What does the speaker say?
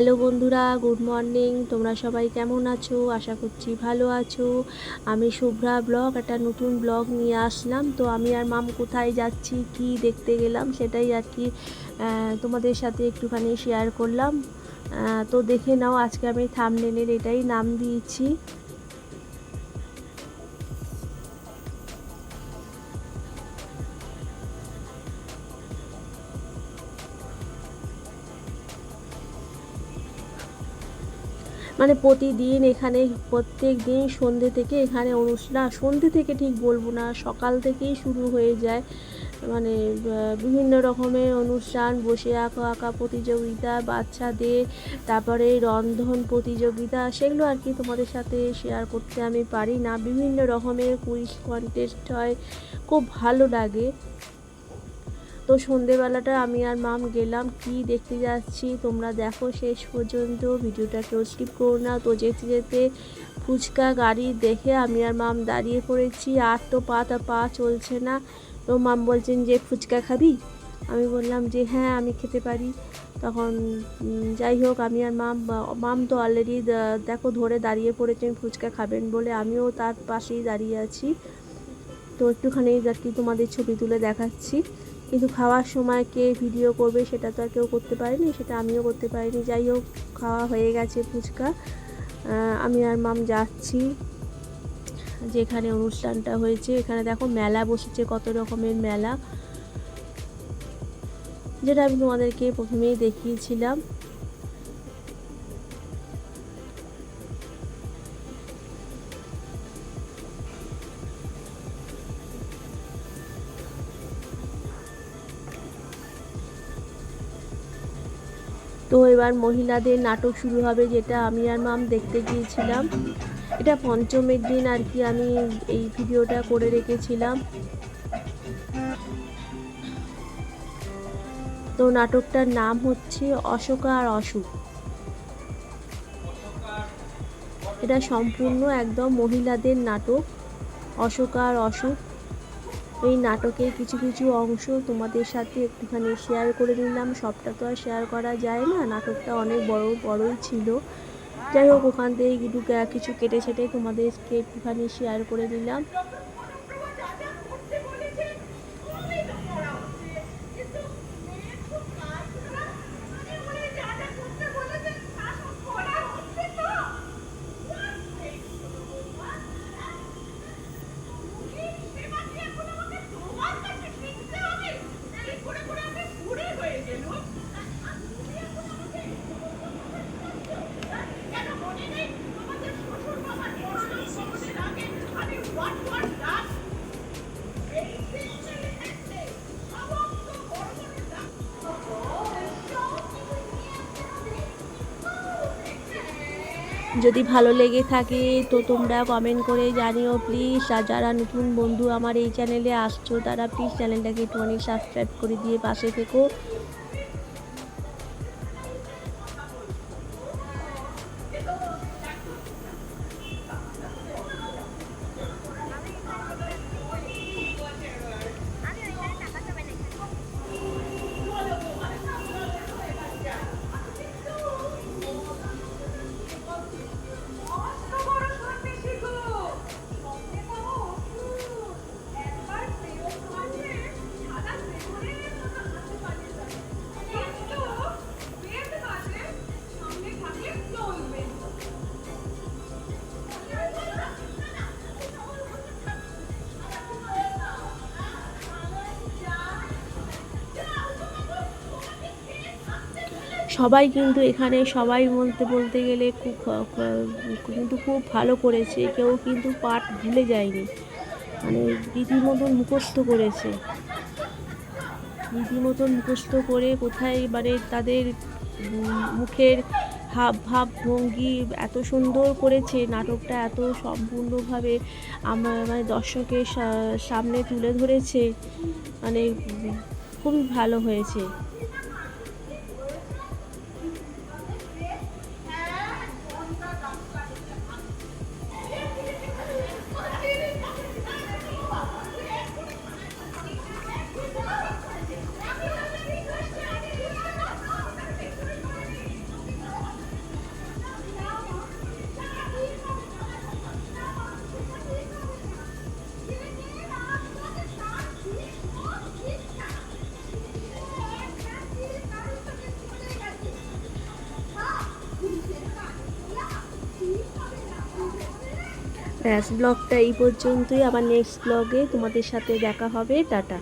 Hello বন্ধুরা, good morning. তোমরা সবাই কেমন আছো? আশা করছি ভালো আছো। আমি শুভ্রা ব্লগ, একটা নতুন ব্লগ নিয়ে আসলাম। তো আমি আর মাম কোথায় যাচ্ছি, কি দেখতে গেলাম সেটাই আর কি তোমাদের সাথে একটুখানি শেয়ার করলাম। তো দেখে নাও, আজকে আমি থামনেলের এটাই নাম দিয়েছি। মানে প্রতিদিন এখানে, প্রত্যেক দিন সন্ধ্যে থেকে এখানে অনুষ্ঠান সন্ধ্যে থেকে ঠিক বলব না, সকাল থেকেই শুরু হয়ে যায়। মানে বিভিন্ন রকমের অনুষ্ঠান, বসে আঁকা আঁকা প্রতিযোগিতা, বাচ্চাদের, তারপরে রন্ধন প্রতিযোগিতা, সেগুলো আর কি তোমাদের সাথে শেয়ার করতে আমি পারি না। বিভিন্ন রকমের কুইজ কন্টেস্ট হয়, খুব ভালো লাগে। তো সন্ধেবেলাটা আমি আর মাম গেলাম, কি দেখতে যাচ্ছি তোমরা দেখো। শেষ পর্যন্ত ভিডিওটা কেউ স্কিপ করো না। তো যেতে যেতে ফুচকা গাড়ি দেখে আমি আর মাম দাঁড়িয়ে পড়েছি, আর তো পা তা পা চলছে না। তো মাম বলছেন যে, ফুচকা খাবি? আমি বললাম যে হ্যাঁ আমি খেতে পারি। তখন যাই হোক, আমি আর মাম মাম তো অলরেডি দেখো, ধরে দাঁড়িয়ে পড়েছেন, ফুচকা খাবেন বলে। আমিও তার পাশেই দাঁড়িয়ে আছি। তো একটুখানি আর কি তোমাদের ছবি তুলে দেখাচ্ছি। কিন্তু খাওয়ার সময় কে ভিডিও করবে সেটা তো আর কেউ করতে পারেনি, সেটা আমিও করতে পারিনি। যাই হোক, খাওয়া হয়ে গেছে ফুচকা। আমি আর মাম যাচ্ছি, যেখানে অনুষ্ঠানটা হয়েছে। এখানে দেখো মেলা বসেছে, কত রকমের মেলা। যেটা আমি তোমাদেরকে প্রথমেই দেখিয়েছিলাম। তো এবার মহিলাদের নাটক শুরু হবে, যেটা আমি আর মাম দেখতে গিয়েছিলাম। এটা পঞ্চমের দিন আর কি আমি এই ভিডিওটা করে রেখেছিলাম। তো নাটকটার নাম হচ্ছে অশোকা আর অসুখ। এটা সম্পূর্ণ একদম মহিলাদের নাটক, অশোকা আর অসুখ। এই নাটকের কিছু কিছু অংশ তোমাদের সাথে একটুখানি শেয়ার করে নিলাম। সবটা তো আর শেয়ার করা যায় না। নাটকটা অনেক বড়, বড়ই ছিল। যাই হোক, ওখান থেকে একটু কিছু কেটে ছেটে তোমাদেরকে একটুখানি শেয়ার করে নিলাম। যদি ভালো লেগে থাকে তো তোমরা কমেন্ট করে জানিও প্লিজ আর যারা নতুন বন্ধু আমার এই চ্যানেলে আসছো, তারা প্লিজ চ্যানেলটাকে একটু অনেক সাবস্ক্রাইব করে দিয়ে পাশে থেকো। সবাই কিন্তু এখানে সবাই বলতে বলতে গেলে খুব কিন্তু খুব ভালো করেছে। কেউ কিন্তু পাঠ ভুলে যায়নি। মানে রীতিমতন মুখস্থ করেছে। রীতিমতন মুখস্থ করে কোথায় মানে তাদের মুখের হাব, ভাব, ভঙ্গি এত সুন্দর করেছে, নাটকটা এত সম্পূর্ণভাবে আমার মানে দর্শকের সামনে তুলে ধরেছে। মানে খুবই ভালো হয়েছে। ব্যাস ব্লগটা এই পর্যন্তই। আবার নেক্সট ব্লগে তোমাদের সাথে দেখা হবে। টাটা।